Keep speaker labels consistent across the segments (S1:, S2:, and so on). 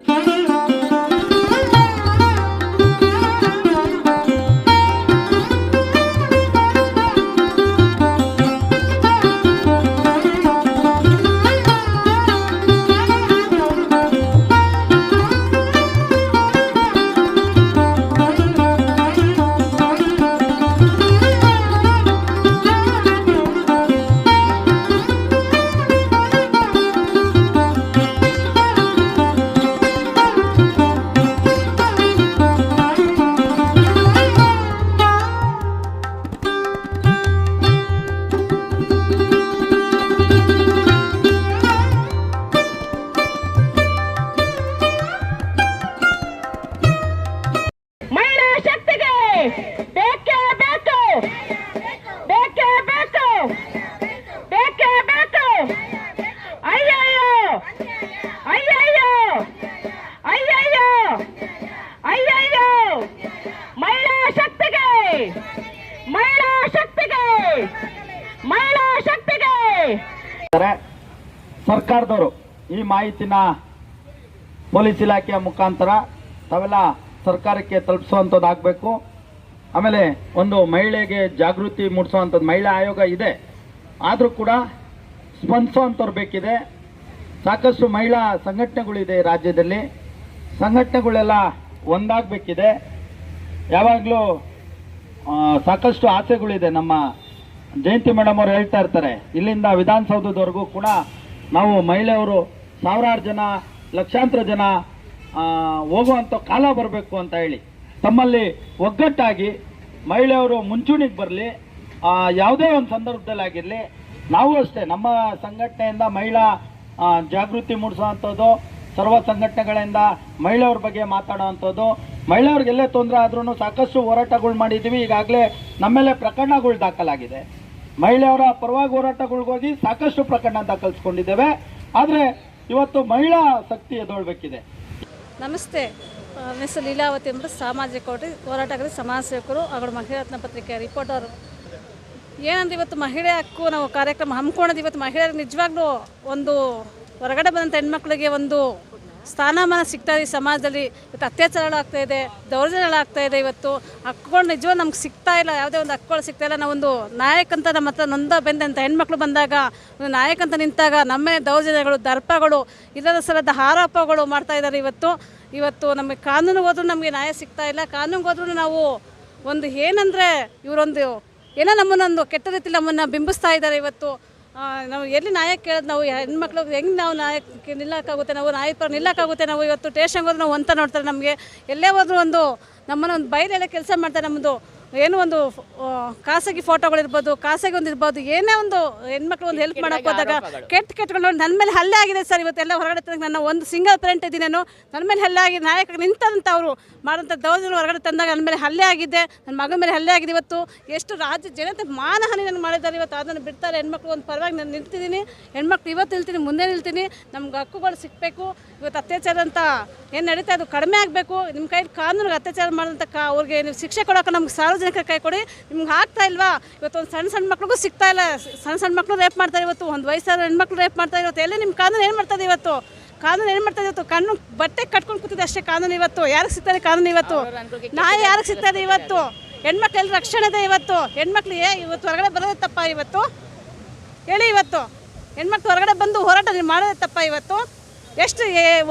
S1: ಮಹಿಳಾ
S2: ಸರ್ಕಾರದವರು ಈ ಮಾಹಿತಿನ ಪೊಲೀಸ್ ಇಲಾಖೆಯ ಮುಖಾಂತರ ತಾವೆಲ್ಲ ಸರ್ಕಾರಕ್ಕೆ ತಲುಪಿಸುವಂಥದ್ದಾಗಬೇಕು ಆಮೇಲೆ ಒಂದು ಮಹಿಳೆಗೆ ಜಾಗೃತಿ ಮೂಡಿಸುವಂಥದ್ದು ಮಹಿಳಾ ಆಯೋಗ ಇದೆ. ಆದರೂ ಕೂಡ ಸ್ಪಂದಿಸುವಂಥವ್ರು ಬೇಕಿದೆ. ಸಾಕಷ್ಟು ಮಹಿಳಾ ಸಂಘಟನೆಗಳಿದೆ ರಾಜ್ಯದಲ್ಲಿ. ಸಂಘಟನೆಗಳೆಲ್ಲ ಒಂದಾಗಬೇಕಿದೆ. ಯಾವಾಗಲೂ ಸಾಕಷ್ಟು ಆಸೆಗಳಿದೆ ನಮ್ಮ ಜಯಂತಿ ಮೇಡಮ್ ಅವರು ಹೇಳ್ತಾ ಇರ್ತಾರೆ. ಇಲ್ಲಿಂದ ವಿಧಾನಸೌಧದವರೆಗೂ ಕೂಡ ನಾವು ಮಹಿಳೆಯವರು ಸಾವಿರಾರು ಜನ, ಲಕ್ಷಾಂತರ ಜನ ಹೋಗುವಂಥ ಕಾಲ ಬರಬೇಕು ಅಂತ ಹೇಳಿ. ತಮ್ಮಲ್ಲಿ ಒಗ್ಗಟ್ಟಾಗಿ ಮಹಿಳೆಯರು ಮುಂಚೂಣಿಗೆ ಬರಲಿ ಯಾವುದೇ ಒಂದು ಸಂದರ್ಭದಲ್ಲಿ ಆಗಿರಲಿ, ನಾವು ಅಷ್ಟೇ, ನಮ್ಮ ಸಂಘಟನೆಯಿಂದ ಮಹಿಳಾ ಜಾಗೃತಿ ಮೂಡಿಸುವಂಥದ್ದು, ಸರ್ವ ಸಂಘಟನೆಗಳಿಂದ ಮಹಿಳೆಯರ ಬಗ್ಗೆ ಮಾತಾಡುವಂಥದ್ದು ಮಹಿಳೆಯರಿಗೆ ಎಲ್ಲೇ ತೊಂದರೆ ಆದ್ರೂ ಸಾಕಷ್ಟು ಹೋರಾಟಗಳು ಮಾಡಿದ್ದೀವಿ ಈಗಾಗಲೇ ನಮ್ಮೇಲೆ ಪ್ರಕರಣಗಳು ದಾಖಲಾಗಿದೆ. ಮಹಿಳೆಯರ ಪರವಾಗಿ ಹೋರಾಟಗಳಿಗೋಗಿ ಸಾಕಷ್ಟು ಪ್ರಕರಣ ದಾಖಲಿಸ್ಕೊಂಡಿದ್ದೇವೆ. ಆದರೆ ಇವತ್ತು ಮಹಿಳಾ ಶಕ್ತಿ ಎದ್ದೊಳ್ಬೇಕಿದೆ
S3: ನಮಸ್ತೆ. ಹೆಸರು ಲೀಲಾವತಿ ಎಂಬ ಸಾಮಾಜಿಕ ಹೋರಾಟ ಹೋರಾಟಗಾರ ಸಮಾಜ ಸೇವಕರು ಅವರು ಮಹಿಳಾ ರತ್ನ ಪತ್ರಿಕೆ ರಿಪೋರ್ಟರ್. ಏನಂದ್ರೆ ಇವತ್ತು ಮಹಿಳೆ ಹಕ್ಕು ನಾವು ಕಾರ್ಯಕ್ರಮ ಹಮ್ಮಿಕೊಂಡಿದ್ದು ಇವತ್ತು ಮಹಿಳೆಯರಿಗೆ ನಿಜವಾಗ್ಲೂ ಒಂದು ಹೊರಗಡೆ ಬಂದಂಥ ಹೆಣ್ಮಕ್ಳಿಗೆ ಒಂದು ಸ್ಥಾನಮಾನ ಸಿಗ್ತಾ ಇದೆ ಸಮಾಜದಲ್ಲಿ. ಇವತ್ತು ಅತ್ಯಾಚಾರಗಳಾಗ್ತಾ ಇದೆ ದೌರ್ಜನ್ಯಗಳಾಗ್ತಾ ಇದೆ ಇವತ್ತು. ಹಕ್ಕುಗಳು ನಿಜವಾಗ ನಮ್ಗೆ ಸಿಗ್ತಾ ಇಲ್ಲ, ಯಾವುದೇ ಒಂದು ಹಕ್ಕುಗಳು ಸಿಗ್ತಾ ಇಲ್ಲ. ನಾವೊಂದು ನಾಯಕ ಅಂತ ನಮ್ಮ ಹತ್ರ ನೊಂದ ಬೆಂದಂಥ ಹೆಣ್ಮಕ್ಳು ಬಂದಾಗ, ಒಂದು ನಾಯಕಂತ ನಿಂತಾಗ ನಮ್ಮೇ ದೌರ್ಜನ್ಯಗಳು, ದರ್ಪಗಳು, ಇಲ್ಲದ ಸಲದ ಆರೋಪಗಳು ಮಾಡ್ತಾ ಇದ್ದಾರೆ ಇವತ್ತು. ಇವತ್ತು ನಮಗೆ ಕಾನೂನಿಗೆ ಹೋದ್ರೂ ನಮಗೆ ನ್ಯಾಯ ಸಿಗ್ತಾ ಇಲ್ಲ. ಕಾನೂನಿಗೆ ಹೋದ್ರೂ ನಾವು ಒಂದು ಏನಂದರೆ ಇವರೊಂದು ಏನೋ ನಮ್ಮನ್ನೊಂದು ಕೆಟ್ಟ ರೀತಿಯಲ್ಲಿ ನಮ್ಮನ್ನು ಬಿಂಬಿಸ್ತಾ ಇದ್ದಾರೆ ಇವತ್ತು. ನಾವು ಎಲ್ಲಿ ನಾಯಕ ಕೇಳೋದು ನಾವು, ಹೆಣ್ಮಕ್ಳು ಹೆಂಗೆ ನಾವು ನಾಯಕ ನಿಲ್ಲಕ್ಕಾಗುತ್ತೆ ನಾವು ನಾಯಕರು ನಿಲ್ಲಕ್ಕಾಗುತ್ತೆ ನಾವು? ಇವತ್ತು ಟೇಷನ್ಗೆ ಹೋದ್ರೆ ನಾವು ಅಂತ ನೋಡ್ತಾರೆ ನಮಗೆ. ಎಲ್ಲೇ ಹೋದ್ರೂ ಒಂದು ನಮ್ಮನ್ನು ಒಂದು ಬೈಲೆಲ್ಲ ಕೆಲಸ ಮಾಡ್ತಾರೆ ನಮ್ಮದು ಏನೋ ಒಂದು ಖಾಸಗಿ ಫೋಟೋಗಳಿರ್ಬೋದು ಖಾಸಗಿ ಒಂದು ಇರ್ಬೋದು ಏನೇ ಒಂದು ಹೆಣ್ಮಕ್ಳು ಒಂದು ಹೆಲ್ಪ್ ಮಾಡಕ್ಕೆ ಹೋದಾಗ ಕೆಟ್ಟ ಕೆಟ್ಟಗಳು ನೋಡಿ ನನ್ನ ಮೇಲೆ ಹಲ್ಲೆ ಆಗಿದೆ ಸರ್ ಇವತ್ತೆಲ್ಲ ಹೊರಗಡೆ ತಂದಾಗ ನಾನು ಒಂದು ಸಿಂಗಲ್ ಪ್ರಿಂಟ್ ಇದ್ದೀನಿ ನಾನು. ನನ್ನ ಮೇಲೆ ಹಲ್ಲೆ ಆಗಿ ನಾಯಕ ನಿಂತಂತ ಅವರು ಮಾಡೋಂಥ ದೌರ್ಜನ್ಯ ಹೊರಗಡೆ ತಂದಾಗ ನನ್ನ ಮೇಲೆ ಹಲ್ಲೆ ಆಗಿದೆ ನನ್ನ ಮಗನ ಮೇಲೆ ಹಲ್ಲೆ ಆಗಿದೆ ಇವತ್ತು. ಎಷ್ಟು ರಾಜ್ಯ ಜನತೆ ಮಾನಹಾನಿ ನನಗೆ ಮಾಡಿದ್ದಾರೆ ಇವತ್ತು ಅದನ್ನು ಬಿಡ್ತಾರೆ ಹೆಣ್ಮಕ್ಳು ಒಂದು ಪರವಾಗಿ ನಾನು ನಿಲ್ತಿದ್ದೀನಿ. ಹೆಣ್ಮಕ್ಳು ಇವತ್ತು ನಿಲ್ತೀನಿ ಮುಂದೆ ನಿಲ್ತೀನಿ ನಮ್ಗೆ ಹಕ್ಕುಗಳು ಸಿಗಬೇಕು ಇವತ್ತು ಅತ್ಯಾಚಾರ ಅಂತ ಏನು ನಡೀತಾ ಅದು ಕಡಿಮೆ ಆಗಬೇಕು. ನಿಮ್ಮ ಕೈಲಿ ಕಾನೂನಿಗೆ ಅತ್ಯಾಚಾರ ಮಾಡಿದಂಥ ಕಾ ಅವ್ರಿಗೆ ನೀವು ಶಿಕ್ಷೆ ಕೊಡೋಕೆ ನಮ್ಗೆ ಸಾರ್ವಜನಿಕರ ಕೈ ಕೊಡಿ. ನಿಮ್ಗೆ ಆಗ್ತಾ ಇಲ್ವಾ? ಇವತ್ತು ಒಂದು ಸಣ್ಣ ಸಣ್ಣ ಮಕ್ಳಿಗೂ ಸಿಗ್ತಾ ಇಲ್ಲ. ಸಣ್ಣ ಸಣ್ಣ ಮಕ್ಕಳು ರೇಪ್ ಮಾಡ್ತಾರೆ ಇವತ್ತು. ಒಂದು ವಯಸ್ಸಾದ ಹೆಣ್ಮಕ್ಳು ರೇಪ್ ಮಾಡ್ತಾರೆ ಇವತ್ತು ಎಲ್ಲೇ ನಿಮ್ಮ ಕಾನೂನು ಏನು ಮಾಡ್ತದೆ ಇವತ್ತು? ಕಾನೂನು ಏನು ಮಾಡ್ತದೆ ಇವತ್ತು? ಕಣ್ಣು ಬಟ್ಟೆ ಕಟ್ಕೊಂಡು ಕೂತಿದೆ ಅಷ್ಟೇ ಕಾನೂನು ಇವತ್ತು. ಯಾರಿಗೆ ಸಿಗ್ತಾರೆ ಕಾನೂನು ಇವತ್ತು? ನಾಯಿ ಯಾರಿಗೆ ಸಿಗ್ತದೆ ಇವತ್ತು? ಹೆಣ್ಮಕ್ಳು ಎಲ್ಲಿ ರಕ್ಷಣೆ ಇದೆ ಇವತ್ತು. ಹೆಣ್ಮಕ್ಳು ಏ, ಇವತ್ತು ಹೊರಗಡೆ ಬರೋದೇ ತಪ್ಪ ಇವತ್ತು? ಹೇಳಿ ಇವತ್ತು. ಹೆಣ್ಮಕ್ಳು ಹೊರಗಡೆ ಬಂದು ಹೋರಾಟ ನೀವು ಮಾಡೋದೇ ತಪ್ಪ ಇವತ್ತು? ಎಷ್ಟು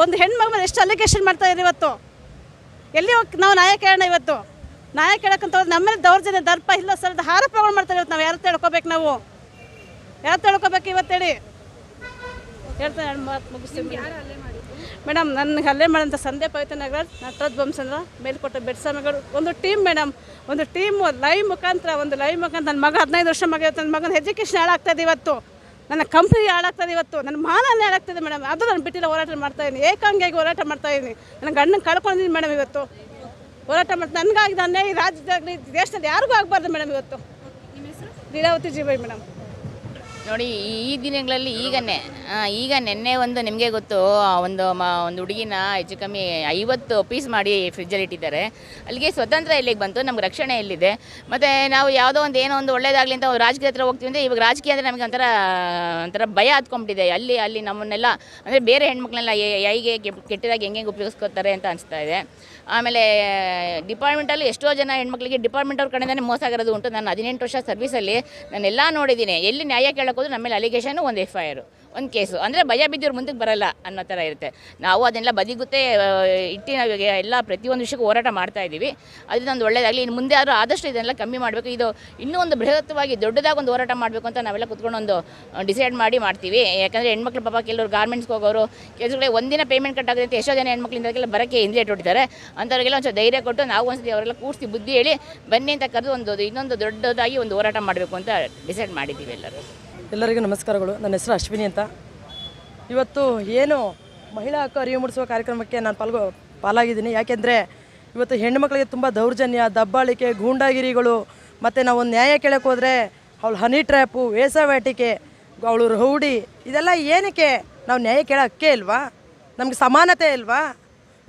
S3: ಒಂದು ಹೆಣ್ಮಗ ಮೇಲೆ ಎಷ್ಟು ಅಲಿಗೇಷನ್ ಮಾಡ್ತಾ ಇದ್ದಾರೆ ಇವತ್ತು? ಎಲ್ಲಿ ಹೋಗಿ, ನಾವು ನ್ಯಾಯ ಕೇಳೋಣ ಇವತ್ತು? ನ್ಯಾಯ ಕೇಳಕ್ಕಂತ ಹೋದ್ರೆ ನಮ್ಮ ಮೇಲೆ ದೌರ್ಜನ್ಯ, ದರ್ಪ, ಇಲ್ಲ ಸರದ ಆರೋಪಗಳು ಮಾಡ್ತಾರೆ ಇವತ್ತು ನಾವು. ಯಾರು ತಿಳ್ಕೊಬೇಕು ನಾವು? ಯಾರು ತಿಳ್ಕೊಬೇಕು ಇವತ್ತು ಹೇಳಿ? ಹೇಳ್ತೇನೆ ಮಾತು ಮೇಡಮ್, ನನಗೆ ಹಲ್ಲೆ ಮಾಡಿದಂಥ ಸಂದೇ ಪವಿತ್ರ ನಗರ ನಟರಾಜ್ ಬಂಸಂದ್ರ ಮೇಲ್ಕೋಟೆ ಬೆಡ್ಸಾಮಿಗಳು ಒಂದು ಟೀಮ್ ಮೇಡಮ್, ಒಂದು ಟೀಮ್ ಲೈವ್ ಮುಖಾಂತರ, ಒಂದು ಲೈವ್ ಮುಖಾಂತರ ನನ್ನ ಮಗ ಹದಿನೈದು ವರ್ಷ ಮಗ ಇವತ್ತು ನನ್ನ ಮಗನ ಎಜುಕೇಷನ್ ಹಾಳಾಗ್ತದೆ ಇವತ್ತು. ನನ್ನ ಕಂಪ್ನಿ ಹಾಳಾಗ್ತದೆ ಇವತ್ತು. ನನ್ನ ಮಾನನೇ ಹಾಳಾಗ್ತದೆ ಮೇಡಮ್. ಅದು ನಾನು ಬಿಟ್ಟಿಲ್ಲ ಹೋರಾಟ ಮಾಡ್ತಾ ಇದ್ದೀನಿ ಏಕಾಂಗಿಯಾಗಿ ಹೋರಾಟ ಮಾಡ್ತಾ ಇದ್ದೀನಿ ನನ್ನ ಗಂಡನ ಕಳ್ಕೊಂಡಿದ್ದೀನಿ ಮೇಡಮ್ ಇವತ್ತು. ಹೋರಾಟ ಮಾಡ್ತಾ ನನಗಾಗಿ ಅನ್ಯಾಯ ಈ ರಾಜ್ಯದಲ್ಲಿ ದೇಶದಲ್ಲಿ ಯಾರಿಗೂ ಆಗಬಾರ್ದು ಮೇಡಮ್ ಇವತ್ತು. ಲೀಲಾವತಿ ಜೀವೈ ಮೇಡಮ್.
S4: ನೋಡಿ, ಈ- ದಿನಗಳಲ್ಲಿ ಈಗನೇ ಈಗ ನಿನ್ನೆ ಒಂದು ನಿಮಗೆ ಗೊತ್ತು ಒಂದು ಮ, ಒಂದು ಹುಡುಗಿನ ಹೆಚ್ಚು ಕಮ್ಮಿ ಐವತ್ತು ಪೀಸ್ ಮಾಡಿ ಫ್ರಿಜ್ಜಲ್ಲಿ ಇಟ್ಟಿದ್ದಾರೆ. ಅಲ್ಲಿಗೆ ಸ್ವತಂತ್ರ ಎಲ್ಲಿಗೆ ಬಂತು, ನಮ್ಗೆ ರಕ್ಷಣೆ ಎಲ್ಲಿದೆ ಮತ್ತು ನಾವು ಯಾವುದೋ ಒಂದು ಏನೋ ಒಂದು ಒಳ್ಳೇದಾಗಲಿ ಅಂತ ರಾಜಕೀಯ ಹತ್ರ ಹೋಗ್ತೀವಿ ಅಂದರೆ, ಇವಾಗ ರಾಜಕೀಯ ಅಂದರೆ ನಮಗೆ ಒಂಥರ ಒಂಥರ ಭಯ ಹತ್ಕೊಂಡ್ಬಿಟ್ಟಿದೆ ಅಲ್ಲಿ ಅಲ್ಲಿ ನಮ್ಮನ್ನೆಲ್ಲ, ಅಂದರೆ ಬೇರೆ ಹೆಣ್ಮಕ್ಳನ್ನೆಲ್ಲ ಹೇಗೆ ಕೆಟ್ಟದಾಗಿ ಹೆಂಗೆ ಹೆಂಗೆ ಉಪಯೋಗಿಸ್ಕೋತಾರೆ ಅಂತ ಅನಿಸ್ತಾ ಇದೆ. ಆಮೇಲೆ, ಡಿಪಾರ್ಟ್ಮೆಂಟಲ್ಲಿ ಎಷ್ಟೋ ಜನ ಹೆಣ್ಮಕ್ಳಿಗೆ ಡಿಪಾರ್ಟ್ಮೆಂಟ್ ಅವ್ರ ಕಡೆಯಿಂದನೇ ಮೋಸ ಆಗಿರೋದು ಉಂಟು. ನಾನು ಹದಿನೆಂಟು ವರ್ಷ ಸರ್ವಿಸಲ್ಲಿ, ನಾನೆಲ್ಲ ನೋಡಿದ್ದೀನಿ. ಎಲ್ಲಿ ನ್ಯಾಯ ಕೇಳಕ್ಕೆ ಹೋದ್ರು ನಮ್ಮ ಮೇಲೆ ಅಲಿಗೇಷನು ಒಂದು ಎಫ್ ಐ ಆರು ಒಂದು ಕೇಸು ಅಂದರೆ ಭಯ ಬಿದ್ದವ್ರು ಮುಂದಕ್ಕೆ ಬರಲ್ಲ ಅನ್ನೋ ಥರ ಇರುತ್ತೆ. ನಾವು ಅದನ್ನೆಲ್ಲ ಬದಿಗುತ್ತೆ ಇಟ್ಟಿನ ಎಲ್ಲ ಪ್ರತಿಯೊಂದು ವಿಷಯಕ್ಕೂ ಹೋರಾಟ ಮಾಡ್ತಾ ಇದ್ದೀವಿ. ಅದರಿಂದ ಒಂದು ಒಳ್ಳೆಯದಾಗಲಿ ಇನ್ನು ಮುಂದೆ ಆದರೂ ಆದಷ್ಟು ಇದನ್ನೆಲ್ಲ ಕಮ್ಮಿ ಮಾಡಬೇಕು. ಇದು ಇನ್ನೂ ಒಂದು ಬೃಹತ್ವಾಗಿ ದೊಡ್ಡದಾಗಿ ಒಂದು ಹೋರಾಟ ಮಾಡಬೇಕು ಅಂತ ನಾವೆಲ್ಲ ಕುತ್ಕೊಂಡು ಒಂದು ಡಿಸೈಡ್ ಮಾಡಿ ಮಾಡ್ತೀವಿ. ಯಾಕಂದರೆ ಹೆಣ್ಮಕ್ಳು ಪಾಪ ಕೆಲವರು ಗಾರ್ಮೆಂಟ್ಸ್ಗೆ ಹೋಗೋರು ಕೆಲಸಗಳಿಗೆ ಒಂದಿನ ಪೇಮೆಂಟ್ ಕಟ್ ಎಷ್ಟೋ ಜನ ಹೆಣ್ಮಕ್ಳಿಂದಕ್ಕೆಲ್ಲ ಬರೋಕ್ಕೆ ಹಿಂದೆ ಇಟ್ಟುಬಿಡ್ತಾರೆ ಅಂಥವ್ರಿಗೆಲ್ಲ ಒಂದು ಧೈರ್ಯ ಕೊಟ್ಟು ನಾವು ಒಂದ್ಸತಿ ಅವರೆಲ್ಲ ಕೂರಿಸಿ ಬುದ್ಧಿ ಹೇಳಿ ಬನ್ನಿ ಅಂತ ಕರೆದು ಒಂದು, ಇನ್ನೊಂದು ದೊಡ್ಡದಾಗಿ ಒಂದು ಹೋರಾಟ ಮಾಡಬೇಕು ಅಂತ ಡಿಸೈಡ್ ಮಾಡಿದ್ದೀವಿ ಎಲ್ಲರೂ.
S5: ಎಲ್ಲರಿಗೂ ನಮಸ್ಕಾರಗಳು. ನನ್ನ ಹೆಸರು ಅಶ್ವಿನಿ ಅಂತ. ಇವತ್ತು ಏನು ಮಹಿಳಾ ಹಕ್ಕು ಅರಿವು ಮೂಡಿಸುವ ಕಾರ್ಯಕ್ರಮಕ್ಕೆ ನಾನು ಪಾಲ್ಗೊ, ಪಾಲಾಗಿದ್ದೀನಿ. ಯಾಕೆಂದರೆ ಇವತ್ತು ಹೆಣ್ಣುಮಕ್ಕಳಿಗೆ ತುಂಬ ದೌರ್ಜನ್ಯ, ದಬ್ಬಾಳಿಕೆ, ಗೂಂಡಾಗಿರಿಗಳು, ಮತ್ತು ನಾವು ಒಂದು ನ್ಯಾಯ ಕೇಳಕ್ಕೆ ಹೋದರೆ ಅವಳು ಹನಿ ಟ್ರ್ಯಾಪು ವೇಸವಾಟಿಕೆ ಅವಳು ರೌಡಿ, ಇದೆಲ್ಲ ಏನಕ್ಕೆ ನಾವು ನ್ಯಾಯ ಕೇಳೋಕ್ಕೆ ಇಲ್ವಾ? ನಮಗೆ ಸಮಾನತೆ ಇಲ್ವಾ?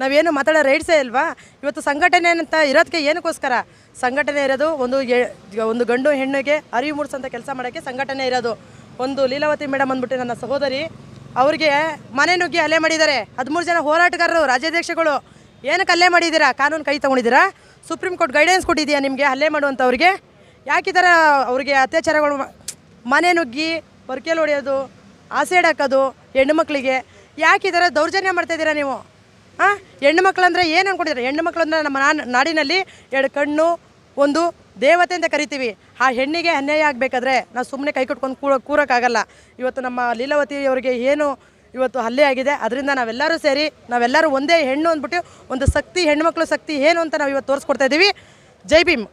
S5: ನಾವೇನು ಮಾತಾಡೋ ರೈಟ್ಸೇ ಇಲ್ವಾ? ಇವತ್ತು ಸಂಘಟನೆ ಅಂತ ಇರೋದಕ್ಕೆ ಏನಕ್ಕೋಸ್ಕರ? ಸಂಘಟನೆ ಇರೋದು ಒಂದು ಒಂದು ಗಂಡು ಹೆಣ್ಣಿಗೆ ಅರಿವು ಮೂಡಿಸೋಂಥ ಕೆಲಸ ಮಾಡೋಕ್ಕೆ ಸಂಘಟನೆ ಇರೋದು. ಒಂದು ಲೀಲಾವತಿ ಮೇಡಮ್ ಅಂದ್ಬಿಟ್ಟು ನನ್ನ ಸಹೋದರಿ, ಅವ್ರಿಗೆ ಮನೆ ನುಗ್ಗಿ ಹಲ್ಲೆ ಮಾಡಿದ್ದಾರೆ. ಹದಿಮೂರು ಜನ ಹೋರಾಟಗಾರರು, ರಾಜ್ಯಾಧ್ಯಕ್ಷಗಳು. ಏನಕ್ಕೆ ಅಲ್ಲೇ ಮಾಡಿದ್ದೀರಾ? ಕಾನೂನು ಕೈ ತೊಗೊಂಡಿದ್ದೀರಾ? ಸುಪ್ರೀಂ ಕೋರ್ಟ್ ಗೈಡೆನ್ಸ್ ಕೊಟ್ಟಿದೆಯಾ ನಿಮಗೆ ಹಲ್ಲೆ ಮಾಡುವಂಥವ್ರಿಗೆ? ಯಾಕೆ ಈ ಥರ ಅವ್ರಿಗೆ ಅತ್ಯಾಚಾರಗಳು ಮನೆ ನುಗ್ಗಿ ಪೊರ್ಕೆಲ್ ಹೊಡೆಯೋದು ಆಸೆಡ್ ಹಾಕೋದು ಹೆಣ್ಣು ಮಕ್ಕಳಿಗೆ? ಯಾಕೆ ಈ ಥರ ದೌರ್ಜನ್ಯ ಮಾಡ್ತಾಯಿದ್ದೀರಾ ನೀವು? ಹಾಂ ಹೆಣ್ಣು ಮಕ್ಕಳಂದ್ರೆ ಏನು ಅಂದ್ಕೊಂಡಿದ್ದಾರೆ ಹೆಣ್ಣು ಮಕ್ಕಳು ಅಂದರೆ ನಮ್ಮ ನಾಡಿನಲ್ಲಿ ಎರಡು ಕಣ್ಣು, ಒಂದು ದೇವತೆ ಅಂತ ಕರಿತೀವಿ. ಆ ಹೆಣ್ಣಿಗೆ ಅನ್ಯಾಯ ಆಗಬೇಕಾದ್ರೆ ನಾವು ಸುಮ್ಮನೆ ಕೈ ಕೊಟ್ಕೊಂಡು ಕೂ ಕೂರೋಕ್ಕಾಗಲ್ಲ ಇವತ್ತು ನಮ್ಮ ಲೀಲಾವತಿ ಅವರಿಗೆ ಏನು ಇವತ್ತು ಹಲ್ಲೆ ಆಗಿದೆ, ಅದರಿಂದ ನಾವೆಲ್ಲರೂ ಸೇರಿ, ನಾವೆಲ್ಲರೂ ಒಂದೇ ಹೆಣ್ಣು ಅಂದ್ಬಿಟ್ಟು ಒಂದು ಶಕ್ತಿ ಹೆಣ್ಮಕ್ಳು ಶಕ್ತಿ ಏನು ಅಂತ ನಾವು ಇವತ್ತು ತೋರಿಸ್ಕೊಡ್ತಾ ಇದ್ದೀವಿ ಜೈ ಭೀಮ್.